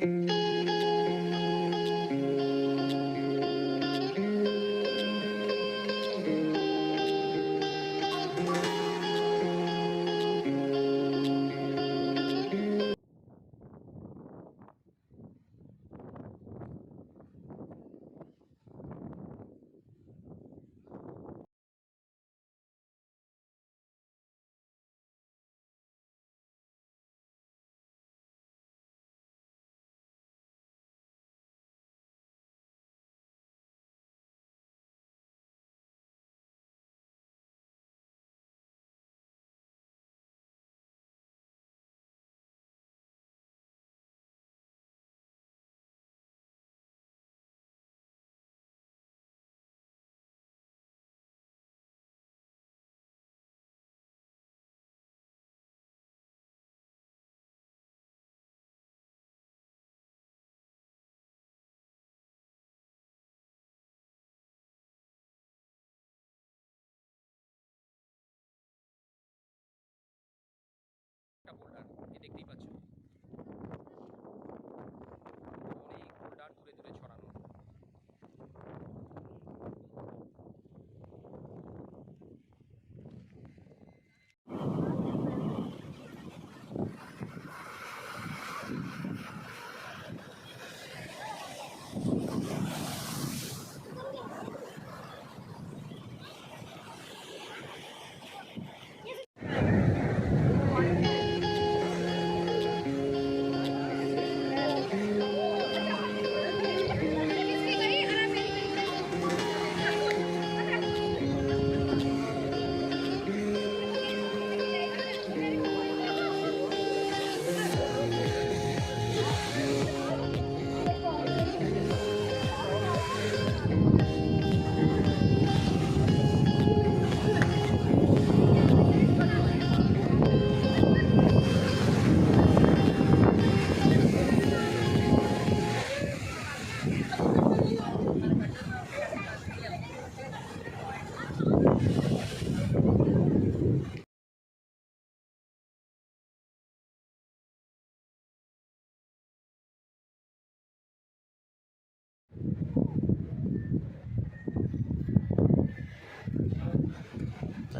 একটা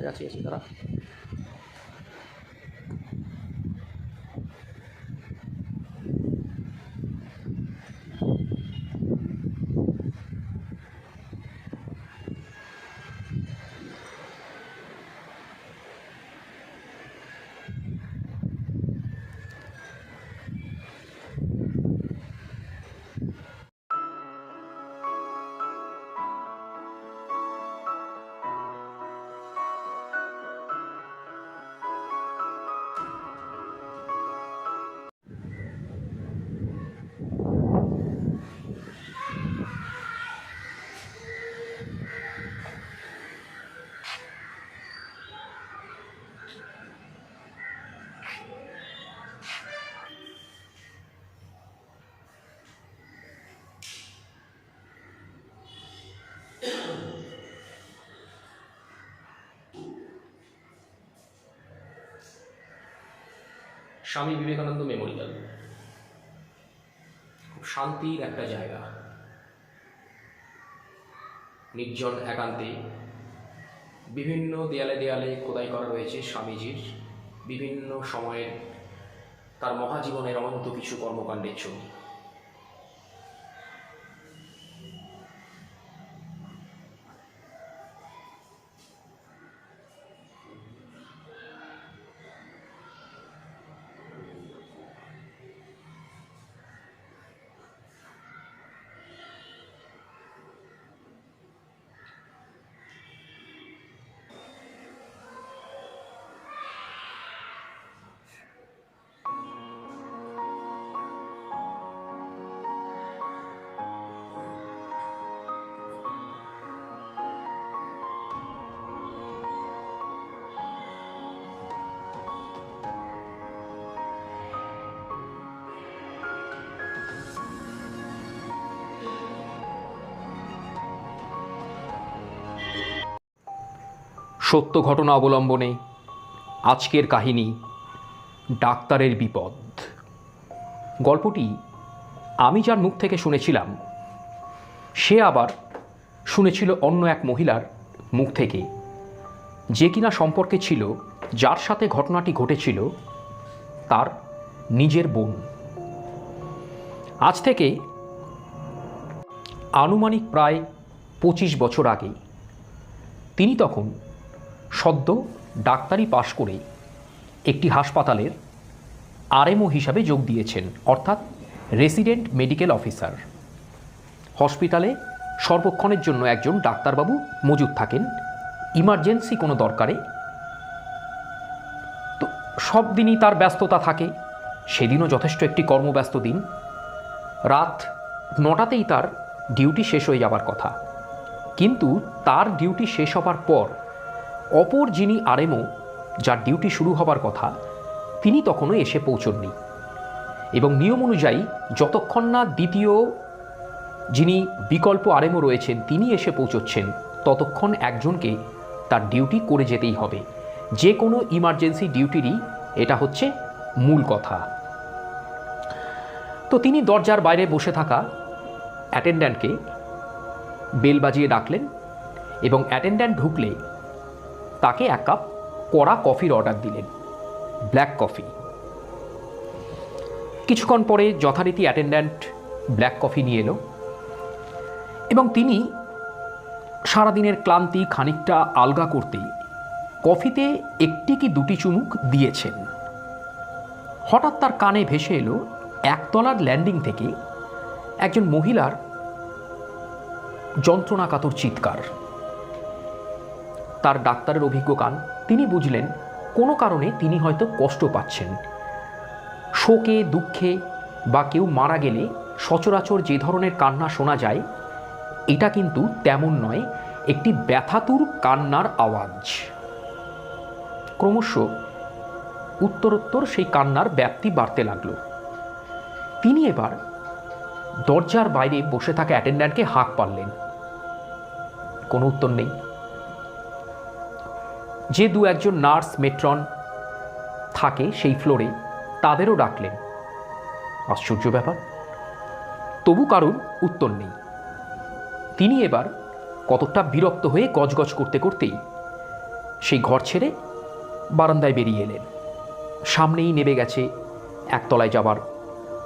যাচ্ছি যাচ্ছি দাঁড়া। স্বামী বিবেকানন্দ মেমোরিয়াল। খুব শান্তির একটা জায়গা। নির্জন, একান্তে। বিভিন্ন দেয়ালে দেয়ালে খোদাই করা রয়েছে স্বামীজির। বিভিন্ন সময়ের তার মহাজীবনের অনন্ত কিছু কর্মকাণ্ডের ছবি। সত্য ঘটনা অবলম্বনে আজকের কাহিনী, ডাক্তারের বিপদ। গল্পটি আমি যার মুখ থেকে শুনেছিলাম, সে আবার শুনেছিল অন্য এক মহিলার মুখ থেকে। যে কিনা সম্পর্কে ছিল, যার সাথে ঘটনাটি ঘটেছিল, তার নিজের বোন। আজ থেকে আনুমানিক প্রায় পঁচিশ বছর আগে, তিনি তখন সদ্য ডাক্তারি পাশ করে একটি হাসপাতালের আরএমও হিসাবে যোগ দিয়েছেন, অর্থাৎ রেসিডেন্ট মেডিকেল অফিসার। হসপিটালে সর্বক্ষণের জন্য একজন ডাক্তারবাবু মজুদ থাকেন, ইমার্জেন্সি কোনো দরকারে। তো সব দিনই তার ব্যস্ততা থাকে, সেদিনও যথেষ্ট একটি কর্মব্যস্ত দিন। রাত নটাতেই তার ডিউটি শেষ হয়ে যাবার কথা। কিন্তু তার ডিউটি শেষ হবার পর অপর যিনি আরএমও যার ডিউটি শুরু হবার কথা, তিনি তখনও এসে পৌঁছননি। এবং নিয়ম অনুযায়ী যতক্ষণ না দ্বিতীয় যিনি বিকল্প আরএমও রয়েছেন, তিনি এসে পৌঁছচ্ছেন, ততক্ষণ একজনকে তার ডিউটি করে যেতেই হবে। যে কোনো ইমার্জেন্সি ডিউটিরই এটা হচ্ছে মূল কথা। তো তিনি দরজার বাইরে বসে থাকা অ্যাটেন্ড্যান্টকে বেল বাজিয়ে ডাকলেন এবং অ্যাটেন্ড্যান্ট ঢুকলে তাকে এক কাপ কড়া কফির অর্ডার দিলেন, ব্ল্যাক কফি। কিছুক্ষণ পরে যথারীতি অ্যাটেন্ড্যান্ট ব্ল্যাক কফি নিয়ে এলো এবং তিনি সারাদিনের ক্লান্তি খানিকটা আলগা করতে কফিতে একটি কি দুটি চুমুক দিয়েছেন। হঠাৎ তার কানে ভেসে এলো একতলার ল্যান্ডিং থেকে একজন মহিলার যন্ত্রণাকাতর চিৎকার। তার ডাক্তারের অভিজ্ঞ কান। তিনি বুঝলেন, কোনো কারণে তিনি হয়তো কষ্ট পাচ্ছেন। শোকে, দুঃখে বা কেউ মারা গেলে সচরাচর যে ধরনের কান্না শোনা যায়, এটা কিন্তু তেমন নয়, একটি ব্যথাতুর কান্নার আওয়াজ। ক্রমশ উত্তরোত্তর সেই কান্নার ব্যাপ্তি বাড়তে লাগল। তিনি এবার দরজার বাইরে বসে থাকা অ্যাটেন্ড্যান্টকে হাঁক পারলেন কোনো উত্তর নেই। যে দু একজন নার্স মেট্রন থাকে সেই ফ্লোরে তাদেরও ডাকলেন। আশ্চর্য ব্যাপার। তবু কারুর উত্তর নেই। তিনি এবার কতটা বিরক্ত হয়ে গজগজ করতে করতেই সেই ঘর ছেড়ে বারান্দায় বেরিয়ে এলেন। সামনেই নেমে গেছে একতলায় যাবার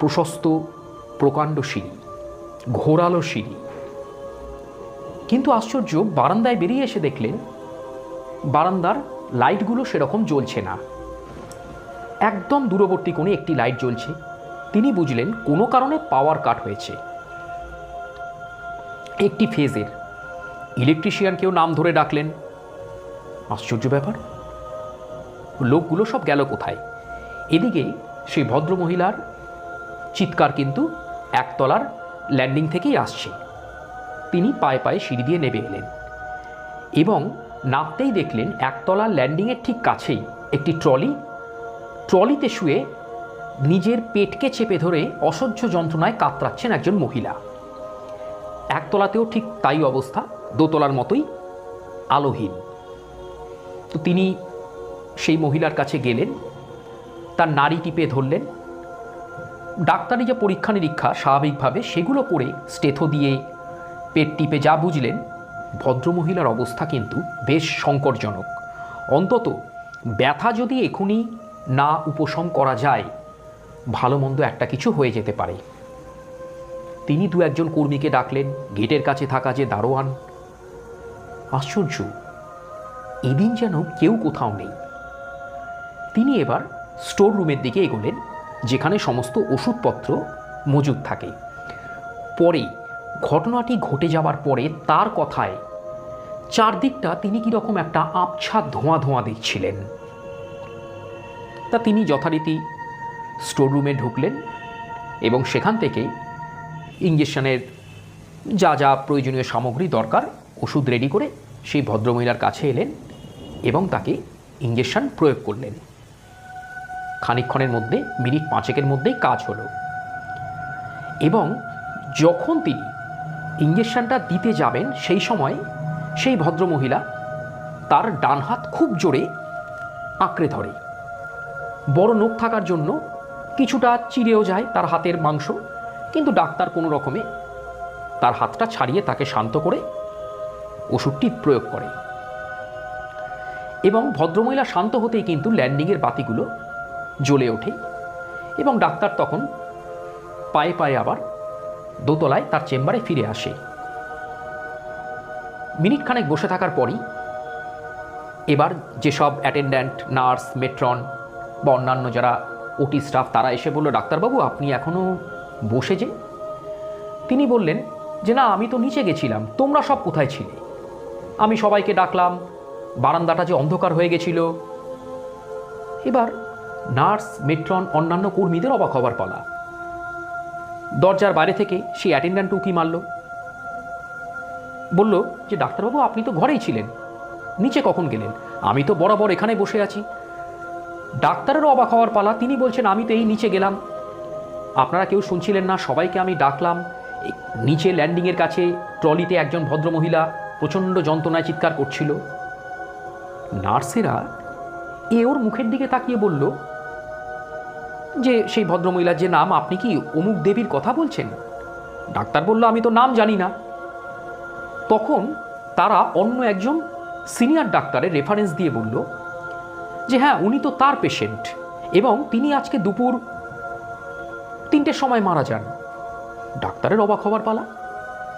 প্রশস্ত, প্রকাণ্ড সিঁড়ি, ঘোরালো সিঁড়ি। কিন্তু আশ্চর্য, বারান্দায় বেরিয়ে এসে দেখলেন বারান্দার লাইটগুলো সেরকম জ্বলছে না। একদম দূরবর্তী কোণে একটি লাইট জ্বলছে। তিনি বুঝলেন কোনো কারণে পাওয়ার কাট হয়েছে। একটি ফেজের। ইলেকট্রিশিয়ানকেও নাম ধরে ডাকলেন। আশ্চর্য ব্যাপার। লোকগুলো সব গেল কোথায়? এদিকে সেই ভদ্রমহিলার চিৎকার কিন্তু একতলার ল্যান্ডিং থেকেই আসছে। তিনি পায়ে পায়ে সিঁড়ি দিয়ে নেমে এলেন। এবং নামতেই দেখলেন একতলা ল্যান্ডিংয়ের ঠিক কাছেই একটি ট্রলি। ট্রলিতে শুয়ে নিজের পেটকে চেপে ধরে অসহ্য যন্ত্রণায় কাতরাচ্ছেন একজন মহিলা। একতলাতেও ঠিক তাই অবস্থা, দোতলার মতোই আলোহীন। তো তিনি সেই মহিলার কাছে গেলেন, তার নারী টিপে ধরলেন। ডাক্তারি যে পরীক্ষা নিরীক্ষা স্বাভাবিকভাবে সেগুলো করে স্টেথো দিয়ে পেট টিপে যা বুঝলেন ভদ্রমহিলার অবস্থা কিন্তু বেশ সংকটজনক। অন্তত ব্যথা যদি এখনই না উপশম করা যায়, ভালো মন্দ একটা কিছু হয়ে যেতে পারে। তিনি দু একজন কর্মীকে ডাকলেন, গেটের কাছে থাকা যে দারোয়ান। আশ্চর্য, এদিন যেন কেউ কোথাও নেই। তিনি এবার স্টোর রুমের দিকে এগোলেন, যেখানে সমস্ত ওষুধপত্র মজুদ থাকে। পরে ঘটনাটি ঘটে যাওয়ার পরে তার কথায়, চারদিকটা তিনি কীরকম একটা আবছা ধোঁয়া ধোঁয়া দেখছিলেন। তা তিনি যথারীতি স্টোর রুমে ঢুকলেন এবং সেখান থেকে ইঞ্জেকশনের যা যা প্রয়োজনীয় সামগ্রী দরকার, ওষুধ রেডি করে সেই ভদ্রমহিলার কাছে এলেন এবং তাকে ইঞ্জেকশন প্রয়োগ করলেন। খানিকক্ষণের মধ্যে, মিনিট পাঁচেকের মধ্যেই কাজ হলো। এবং যখন তিনি ইঞ্জেকশনটা দিতে যাবেন সেই সময় সেই ভদ্রমহিলা তার ডান হাত খুব জোরে আঁকড়ে ধরে। বড় নখ থাকার জন্য কিছুটা চিড়েও যায় তার হাতের মাংস, কিন্তু ডাক্তার কোনো রকমে তার হাতটা ছাড়িয়ে তাকে শান্ত করে ওষুধটি প্রয়োগ করে। এবং ভদ্রমহিলা শান্ত হতেই কিন্তু ল্যান্ডিংয়ের বাতিগুলো জ্বলে ওঠে এবং ডাক্তার তখন পায়ে পায়ে আবার দোতলায় তার চেম্বারে ফিরে আসে। মিনিট খানেক বসে থাকার পরই এবার যেসব অ্যাটেন্ড্যান্ট নার্স, মেট্রন বা অন্যান্য যারা ওটি স্টাফ, তারা এসে বলল, ডাক্তারবাবু, আপনি এখনও বসে যে? তিনি বললেন, যে না, আমি তো নিচে গেছিলাম, তোমরা সব কোথায় ছিলে? আমি সবাইকে ডাকলাম, বারান্দাটা যে অন্ধকার হয়ে গেছিল। এবার নার্স, মেট্রন, অন্যান্য কর্মীদের অবাক হবার পালা। দরজার বাইরে থেকে সেই অ্যাটেন্ড্যান্ট উকি মারল। বলল, যে ডাক্তারবাবু, আপনি তো ঘরেই ছিলেন। নিচে কখন গেলেন? আমি তো বরাবর এখানে বসে আছি। ডাক্তারেরও অবাক হওয়ার পালা, তিনি বলছেন, আমি তো এই নিচে গেলাম। আপনারা কেউ শুনছিলেন না? সবাইকে আমি ডাকলাম। নিচে ল্যান্ডিংয়ের কাছে ট্রলিতে একজন ভদ্রমহিলা প্রচণ্ড যন্ত্রণায় চিৎকার করছিল। নার্সেরা এ ওর মুখের দিকে তাকিয়ে বলল যে সেই ভদ্রমহিলার যে নাম, আপনি কি অমুক দেবীর কথা বলছেন? ডাক্তার বলল, আমি তো নাম জানি না। তখন তারা অন্য একজন সিনিয়র ডাক্তারের রেফারেন্স দিয়ে বলল যে হ্যাঁ উনি তো তার পেশেন্ট এবং তিনি আজকে দুপুর তিনটের সময় মারা যান। ডাক্তারের অবাক হবার পালা।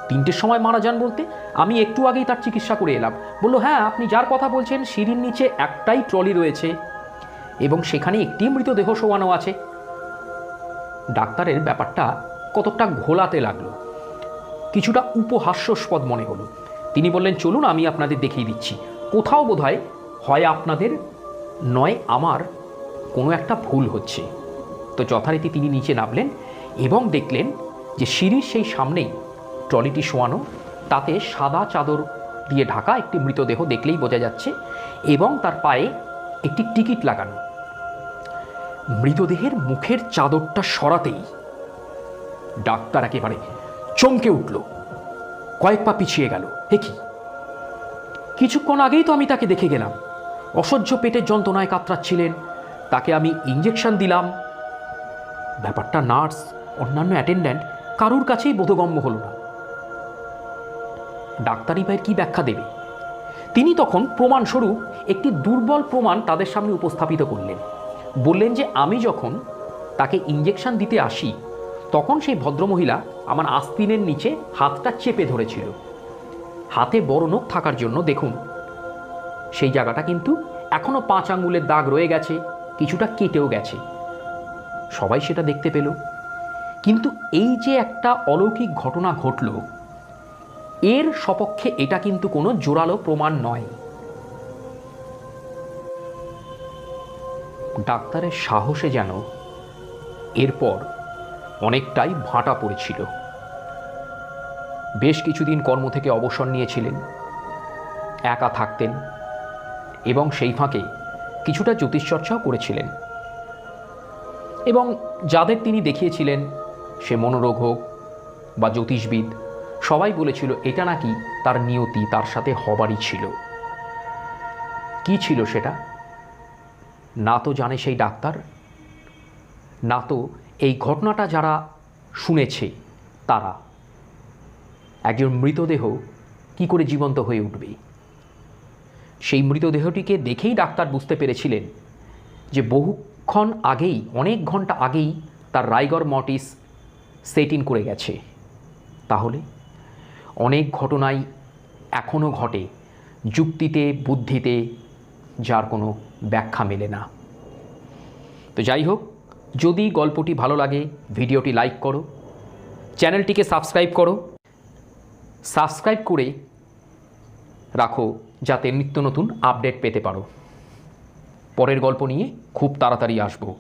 তিনটের সময় মারা যান বলতে আমি একটু আগেই তার চিকিৎসা করে এলাম। বলল হ্যাঁ আপনি যার কথা বলছেন, সিঁড়ির নিচে একটাই ট্রলি রয়েছে। এবং সেখানে একটি মৃতদেহ শোয়ানো আছে। ডাক্তারের ব্যাপারটা কতটা ঘোলাতে লাগল। কিছুটা উপহাস্যস্পদ মনে হলো। তিনি বললেন, চলুন, আমি আপনাদের দেখিয়ে দিচ্ছি। কোথাও বোধহয় হয় আপনাদের নয়, আমার কোনো একটা ভুল হচ্ছে। তো যথারীতি তিনি নিচে নামলেন এবং দেখলেন যে সিঁড়ির সেই সামনেই ট্রলিটি শোয়ানো, তাতে সাদা চাদর দিয়ে ঢাকা একটি মৃতদেহ দেখলেই বোঝা যাচ্ছে এবং তার পায়ে একটি টিকিট লাগানো। মৃতদেহের মুখের চাদরটা সরাতেই ডাক্তার একেবারে চমকে উঠল। কয়েক পা পিছিয়ে গেল। হে কি? কিছুক্ষণ আগেই তো আমি তাকে দেখে গেলাম। অসহ্য পেটের যন্ত্রণায় কাতরাচ্ছিলেন। তাকে আমি ইঞ্জেকশন দিলাম। ব্যাপারটা নার্স, অন্যান্য অ্যাটেন্ড্যান্ট কারুর কাছেই বোধগম্য হল না। ডাক্তারি ভাইয়ের কী ব্যাখ্যা দেবে? তিনি তখন প্রমাণস্বরূপ একটি দুর্বল প্রমাণ তাদের সামনে উপস্থাপিত করলেন। বললেন যে আমি যখন তাকে ইঞ্জেকশন দিতে আসি, তখন সেই ভদ্রমহিলা আমার আস্তিনের নিচে হাতটা চেপে ধরেছিল। হাতে বড় নখ থাকার জন্য দেখুন, সেই জায়গাটা কিন্তু এখনও পাঁচ আঙ্গুলের দাগ রয়ে গেছে, কিছুটা কেটেও গেছে। সবাই সেটা দেখতে পেল। কিন্তু এই যে একটা অলৌকিক ঘটনা ঘটল, এর সপক্ষে এটা কিন্তু কোনো জোরালো প্রমাণ নয়। ডাক্তারের সাহসে যেন এরপর অনেকটাই ভাঁটা পড়েছিল। বেশ কিছুদিন কর্ম থেকে অবসর নিয়েছিলেন, একা থাকতেন এবং সেই ফাঁকে কিছুটা জ্যোতিষচর্চাও করেছিলেন। এবং যাদের তিনি দেখিয়েছিলেন, সে মনোরোগ হোক বা জ্যোতিষবিদ, সবাই বলেছিল, এটা নাকি তার নিয়তি, তার সাথে হবারই ছিল। কি ছিল সেটা? না তো জানে সেই ডাক্তার, না তো এই ঘটনাটা যারা শুনেছে তারা। একজন মৃতদেহ কি করে জীবন্ত হয়ে উঠবে? সেই মৃতদেহটিকে দেখেই ডাক্তার বুঝতে পেরেছিলেন যে বহুক্ষণ আগেই, অনেক ঘণ্টা আগেই তার রাইগর মটিস সেট ইন করে গেছে। তাহলে অনেক ঘটনাই এখনও ঘটে, যুক্তিতে, বুদ্ধিতে, যার কোনো ব্যাখ্যা মেলে না। তো যাই হোক, যদি গল্পটি ভালো লাগে, ভিডিওটি লাইক করো, চ্যানেলটিকে সাবস্ক্রাইব করো, সাবস্ক্রাইব করে রাখো যাতে নিত্য নতুন আপডেট পেতে পারো। পরের গল্প নিয়ে খুব তাড়াতাড়ি আসব।